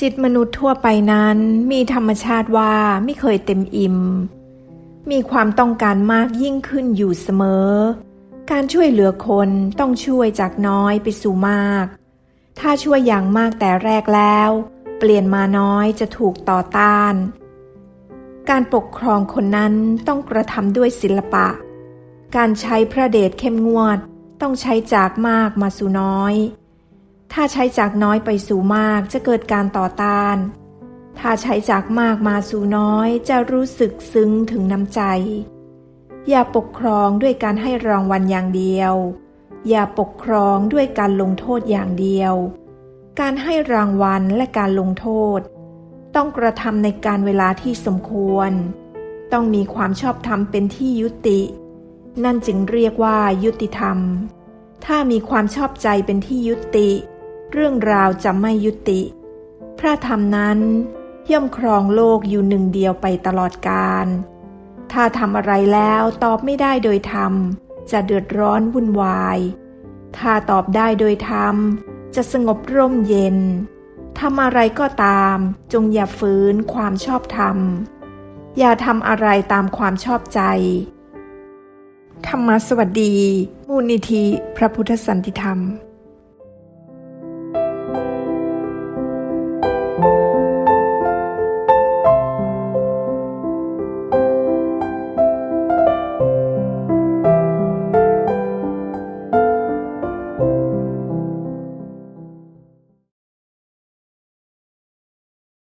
จิตมนุษย์ทั่วไปนั้นมีธรรมชาติว่าไม่เคยเต็มอิ่ม มีความต้องการมากยิ่งขึ้นอยู่เสมอ การช่วยเหลือคนต้องช่วยจากน้อยไปสู่มาก ถ้าช่วยอย่างมากแต่แรกแล้ว เปลี่ยนมาน้อยจะถูกต่อต้าน การปกครองคนนั้นต้องกระทำด้วยศิลปะ การใช้พระเดชเข้มงวด ต้องใช้จากมากมาสู่น้อย ถ้าใช้จากน้อยไปสู่มากจะเกิดการต่อต้าน ถ้าใช้จากมากมาสู่น้อยจะรู้สึกซึ้งถึงน้ำใจ อย่าปกครองด้วยการให้รางวัลอย่างเดียว อย่าปกครองด้วยการลงโทษอย่างเดียว การให้รางวัลและการลงโทษ ต้องกระทำในการเวลาที่สมควร ต้องมีความชอบธรรมเป็นที่ยุติ นั่นจึงเรียกว่ายุติธรรม ถ้ามีความชอบใจเป็นที่ยุติ เรื่องราวจะไม่ยุติ พระธรรมนั้นย่อมครองโลกอยู่หนึ่งเดียวไปตลอดกาล ถ้าทำอะไรแล้วตอบไม่ได้โดยธรรม จะเดือดร้อนวุ่นวาย ถ้าตอบได้โดยธรรม จะสงบร่มเย็น ทำอะไรก็ตามจงอย่าฝืนความชอบธรรม อย่าทำอะไรตามความชอบใจ ธรรมสวัสดี มูลนิธิพระพุทธสันติธรรม